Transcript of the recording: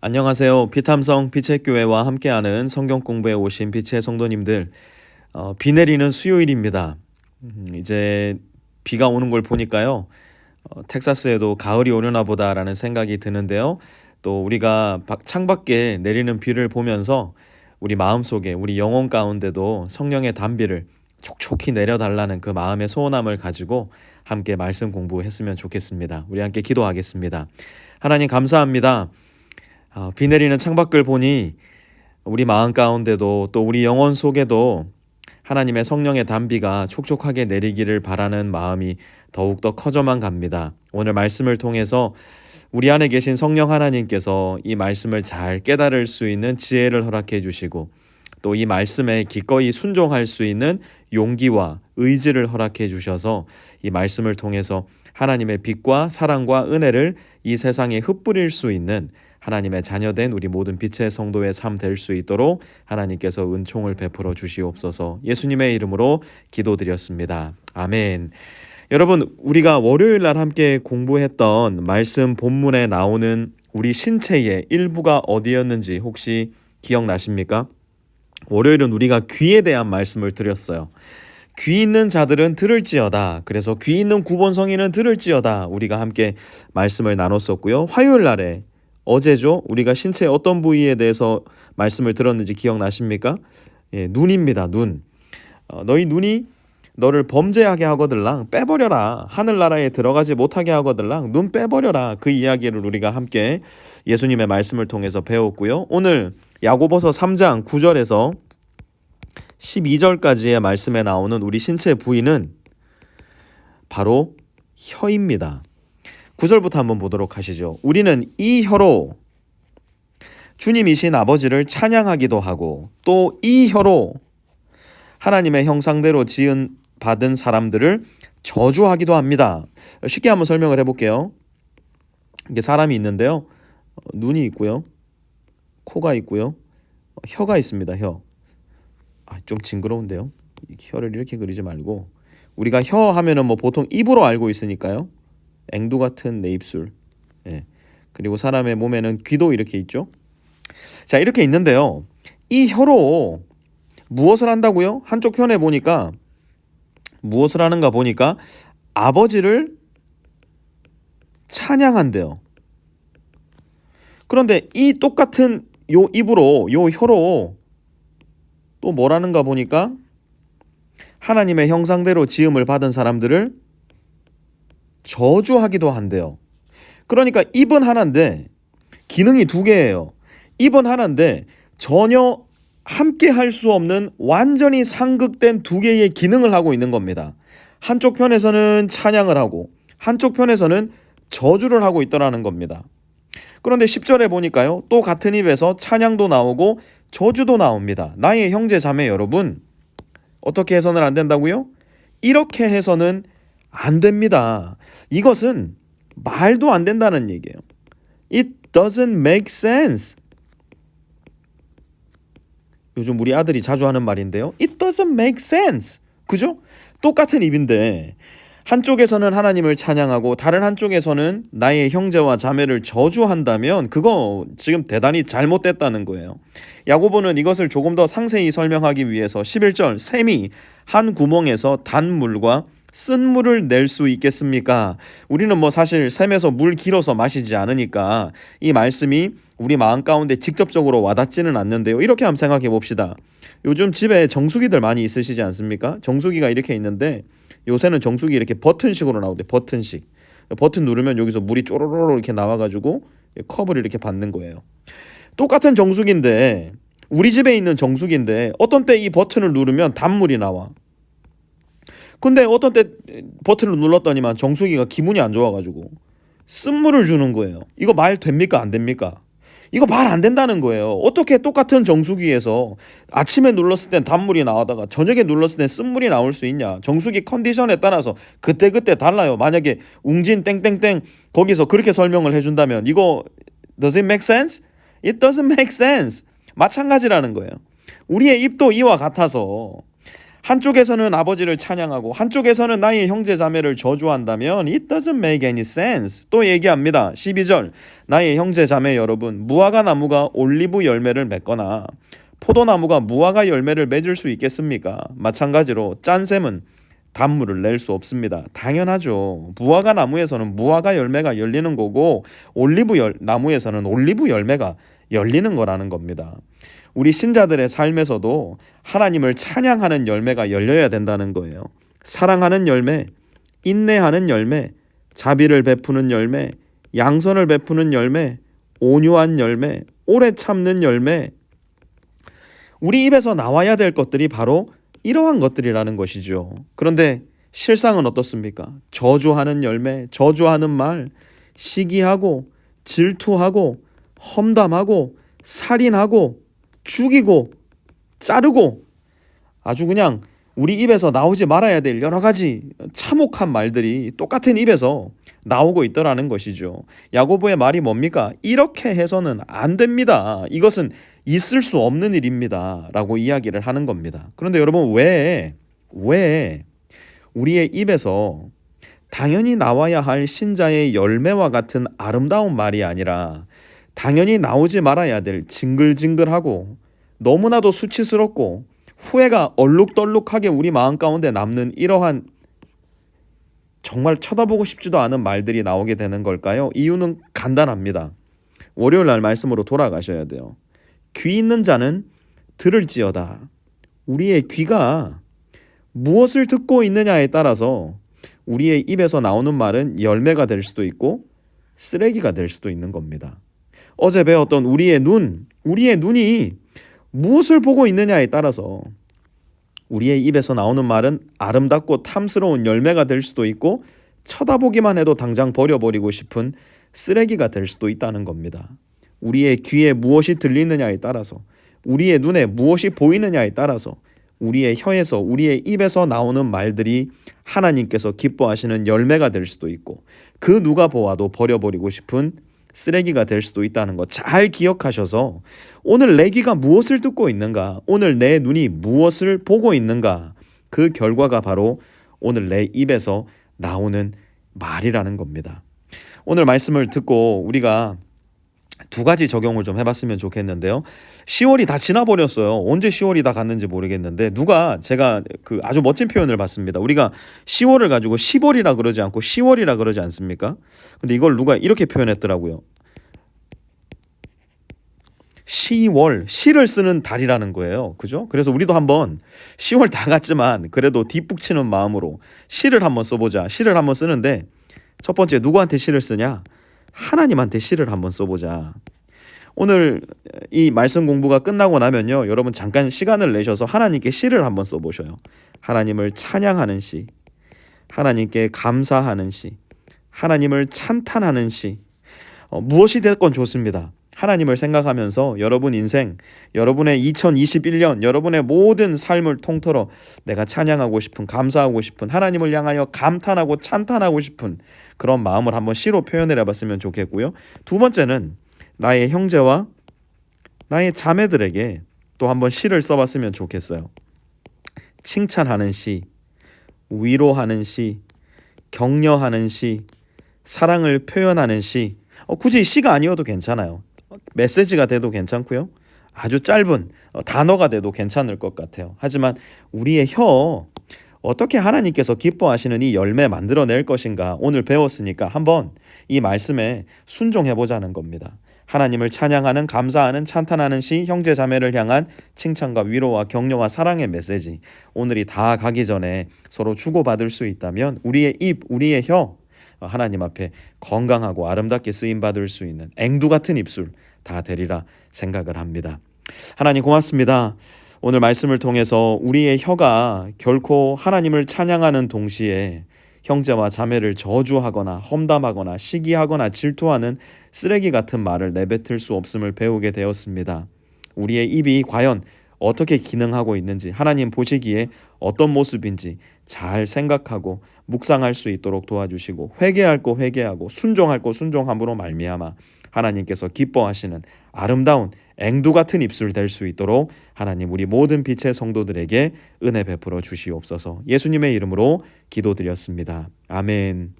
안녕하세요. 피탐성 빛의 교회와 함께하는 성경 공부에 오신 빛의 성도님들. 어, 비 내리는 수요일입니다. 음, 이제 비가 오는 걸 보니까요. 어, 텍사스에도 가을이 오려나 보다라는 생각이 드는데요. 또 우리가 바- 창밖에 내리는 비를 보면서 우리 마음속에 우리 영혼 가운데도 성령의 단비를 촉촉히 내려달라는 그 마음의 소원함을 가지고 함께 말씀 공부했으면 좋겠습니다. 우리 함께 기도하겠습니다. 하나님 감사합니다. 어, 비 내리는 창밖을 보니 우리 마음 가운데도 또 우리 영혼 속에도 하나님의 성령의 단비가 촉촉하게 내리기를 바라는 마음이 더욱더 커져만 갑니다. 오늘 말씀을 통해서 우리 안에 계신 성령 하나님께서 이 말씀을 잘 깨달을 수 있는 지혜를 허락해 주시고 또 이 말씀에 기꺼이 순종할 수 있는 용기와 의지를 허락해 주셔서 이 말씀을 통해서 하나님의 빛과 사랑과 은혜를 이 세상에 흩뿌릴 수 있는 하나님의 자녀된 우리 모든 빛의 성도의 삶 될 수 있도록 하나님께서 은총을 베풀어 주시옵소서 예수님의 이름으로 기도드렸습니다. 아멘. 여러분, 우리가 월요일 날 함께 공부했던 말씀 본문에 나오는 우리 신체의 일부가 어디였는지 혹시 기억나십니까? 월요일은 우리가 귀에 대한 말씀을 드렸어요. 귀 있는 자들은 들을지어다. 그래서 귀 있는 구본 성인은 들을지어다. 우리가 함께 말씀을 나눴었고요. 화요일 날에 어제죠. 우리가 신체의 어떤 부위에 대해서 말씀을 들었는지 기억나십니까? 예, 눈입니다. 눈. 어, 너희 눈이 너를 범죄하게 하거들랑 빼버려라. 하늘나라에 들어가지 못하게 하거들랑 눈 빼버려라. 그 이야기를 우리가 함께 예수님의 말씀을 통해서 배웠고요. 오늘 야고보서 3장 9절에서 12절까지의 말씀에 나오는 우리 신체 부위는 바로 혀입니다. 9절부터 한번 보도록 하시죠. 우리는 이 혀로 주님이신 아버지를 찬양하기도 하고 또 이 혀로 하나님의 형상대로 지은 받은 사람들을 저주하기도 합니다. 쉽게 한번 설명을 해볼게요. 이게 사람이 있는데요. 어, 눈이 있고요. 코가 있고요. 어, 혀가 있습니다. 혀. 아, 좀 징그러운데요. 이 혀를 이렇게 그리지 말고 우리가 혀 하면은 뭐 보통 입으로 알고 있으니까요. 앵두 같은 내 입술. 예. 그리고 사람의 몸에는 귀도 이렇게 있죠. 자, 이렇게 있는데요. 이 혀로 무엇을 한다고요? 한쪽 편에 보니까 무엇을 하는가 보니까 아버지를 찬양한대요. 그런데 이 똑같은 요 입으로 요 혀로 또 뭐라는가 보니까 하나님의 형상대로 지음을 받은 사람들을 저주하기도 한대요. 그러니까 입은 하나인데 기능이 두 개예요. 입은 하나인데 전혀 함께 할 수 없는 완전히 상극된 두 개의 기능을 하고 있는 겁니다. 한쪽 편에서는 찬양을 하고 한쪽 편에서는 저주를 하고 있더라는 겁니다. 그런데 10절에 보니까요. 또 같은 입에서 찬양도 나오고 저주도 나옵니다. 나의 형제 자매 여러분 어떻게 해서는 안 된다고요? 이렇게 해서는 안 됩니다. 이것은 말도 안 된다는 얘기예요. It doesn't make sense. 요즘 우리 아들이 자주 하는 말인데요. It doesn't make sense. 그죠? 똑같은 입인데 한쪽에서는 하나님을 찬양하고 다른 한쪽에서는 나의 형제와 자매를 저주한다면 그거 지금 대단히 잘못됐다는 거예요. 야고보는 이것을 조금 더 상세히 설명하기 위해서 11절 샘이 한 구멍에서 단물과 쓴 물을 낼 수 있겠습니까? 우리는 뭐 사실 샘에서 물 길어서 마시지 않으니까 이 말씀이 우리 마음 가운데 직접적으로 와닿지는 않는데요. 이렇게 한번 생각해 봅시다. 요즘 집에 정수기들 많이 있으시지 않습니까? 정수기가 이렇게 있는데 요새는 정수기 이렇게 버튼식으로 나오대. 버튼식. 버튼 누르면 여기서 물이 쪼로로로 이렇게 나와 가지고 컵을 이렇게 받는 거예요. 똑같은 정수기인데 우리 집에 있는 정수기인데 어떤 때 이 버튼을 누르면 단물이 나와. 근데 어떤 때 버튼을 눌렀더니만 정수기가 기분이 안 좋아가지고 쓴물을 주는 거예요. 이거 말 됩니까 안 됩니까? 이거 말 안 된다는 거예요. 어떻게 똑같은 정수기에서 아침에 눌렀을 땐 단물이 나오다가 저녁에 눌렀을 땐 쓴물이 나올 수 있냐? 정수기 컨디션에 따라서 그때그때 달라요. 만약에 웅진 땡땡땡 거기서 그렇게 설명을 해준다면 이거 does it make sense? It doesn't make sense. 마찬가지라는 거예요. 우리의 입도 이와 같아서 한쪽에서는 아버지를 찬양하고 한쪽에서는 나의 형제 자매를 저주한다면 it doesn't make any sense. 또 얘기합니다. 12절 나의 형제 자매 여러분 무화과 나무가 올리브 열매를 맺거나 포도나무가 무화과 열매를 맺을 수 있겠습니까? 마찬가지로 짠샘은 단물을 낼 수 없습니다. 당연하죠. 무화과 나무에서는 무화과 열매가 열리는 거고 올리브 열, 나무에서는 올리브 열매가 열리는 거라는 겁니다. 우리 신자들의 삶에서도 하나님을 찬양하는 열매가 열려야 된다는 거예요. 사랑하는 열매, 인내하는 열매, 자비를 베푸는 열매, 양선을 베푸는 열매, 온유한 열매, 오래 참는 열매. 우리 입에서 나와야 될 것들이 바로 이러한 것들이라는 것이죠. 그런데 실상은 어떻습니까? 저주하는 열매, 저주하는 말, 시기하고 질투하고 험담하고 살인하고 죽이고 자르고 아주 그냥 우리 입에서 나오지 말아야 될 여러 가지 참혹한 말들이 똑같은 입에서 나오고 있더라는 것이죠. 야고보의 말이 뭡니까? 이렇게 해서는 안 됩니다. 이것은 있을 수 없는 일입니다. 라고 이야기를 하는 겁니다. 그런데 여러분, 왜, 왜 우리의 입에서 당연히 나와야 할 신자의 열매와 같은 아름다운 말이 아니라 당연히 나오지 말아야 될 징글징글하고 너무나도 수치스럽고 후회가 얼룩덜룩하게 우리 마음 가운데 남는 이러한 정말 쳐다보고 싶지도 않은 말들이 나오게 되는 걸까요? 이유는 간단합니다. 월요일 날 말씀으로 돌아가셔야 돼요. 귀 있는 자는 들을지어다. 우리의 귀가 무엇을 듣고 있느냐에 따라서 우리의 입에서 나오는 말은 열매가 될 수도 있고 쓰레기가 될 수도 있는 겁니다. 어제 배웠던 우리의 눈, 우리의 눈이 무엇을 보고 있느냐에 따라서 우리의 입에서 나오는 말은 아름답고 탐스러운 열매가 될 수도 있고 쳐다보기만 해도 당장 버려버리고 싶은 쓰레기가 될 수도 있다는 겁니다. 우리의 귀에 무엇이 들리느냐에 따라서 우리의 눈에 무엇이 보이느냐에 따라서 우리의 혀에서 우리의 입에서 나오는 말들이 하나님께서 기뻐하시는 열매가 될 수도 있고 그 누가 보아도 버려버리고 싶은 쓰레기가 될 수도 있다는 것 잘 기억하셔서 오늘 내 귀가 무엇을 듣고 있는가, 오늘 내 눈이 무엇을 보고 있는가, 그 결과가 바로 오늘 내 입에서 나오는 말이라는 겁니다. 오늘 말씀을 듣고 우리가 두 가지 적용을 좀 해봤으면 좋겠는데요. 10월이 다 지나버렸어요. 언제 10월이 다 갔는지 모르겠는데 누가 제가 그 아주 멋진 표현을 봤습니다. 우리가 10월을 가지고 10월이라 그러지 않고 10월이라 그러지 않습니까? 근데 이걸 누가 이렇게 표현했더라고요. 10월 시를 쓰는 달이라는 거예요. 그죠? 그래서 우리도 한번 10월 다 갔지만 그래도 뒷북치는 마음으로 시를 한번 써보자. 시를 한번 쓰는데 첫 번째 누구한테 시를 쓰냐? 하나님한테 시를 한번 써보자. 오늘 이 말씀 공부가 끝나고 나면요, 여러분 잠깐 시간을 내셔서 하나님께 시를 한번 써보셔요. 하나님을 찬양하는 시, 하나님께 감사하는 시, 하나님을 찬탄하는 시, 어, 무엇이 됐건 좋습니다. 하나님을 생각하면서 여러분 인생, 여러분의 2021년, 여러분의 모든 삶을 통틀어 내가 찬양하고 싶은, 감사하고 싶은, 하나님을 향하여 감탄하고 찬탄하고 싶은 그런 마음을 한번 시로 표현을 해봤으면 좋겠고요. 두 번째는 나의 형제와 나의 자매들에게 또 한번 시를 써봤으면 좋겠어요. 칭찬하는 시, 위로하는 시, 격려하는 시, 사랑을 표현하는 시. 어, 굳이 시가 아니어도 괜찮아요. 메시지가 돼도 괜찮고요. 아주 짧은 어, 단어가 돼도 괜찮을 것 같아요. 하지만 우리의 혀 어떻게 하나님께서 기뻐하시는 이 열매 만들어낼 것인가 오늘 배웠으니까 한번 이 말씀에 순종해 보자는 겁니다. 하나님을 찬양하는 감사하는 찬탄하는 시 형제 자매를 향한 칭찬과 위로와 격려와 사랑의 메시지 오늘이 다 가기 전에 서로 주고받을 수 있다면 우리의 입 우리의 혀 하나님 앞에 건강하고 아름답게 쓰임 받을 수 있는 앵두 같은 입술 다 되리라 생각을 합니다. 하나님 고맙습니다. 오늘 말씀을 통해서 우리의 혀가 결코 하나님을 찬양하는 동시에 형제와 자매를 저주하거나 험담하거나 시기하거나 질투하는 쓰레기 같은 말을 내뱉을 수 없음을 배우게 되었습니다. 우리의 입이 과연 어떻게 기능하고 있는지 하나님 보시기에 어떤 모습인지 잘 생각하고 묵상할 수 있도록 도와주시고 회개할 거 회개하고 순종할 거 순종함으로 말미암아 하나님께서 기뻐하시는 아름다운 앵두 같은 입술 될 수 있도록 하나님 우리 모든 빛의 성도들에게 은혜 베풀어 주시옵소서. 예수님의 이름으로 기도드렸습니다. 아멘.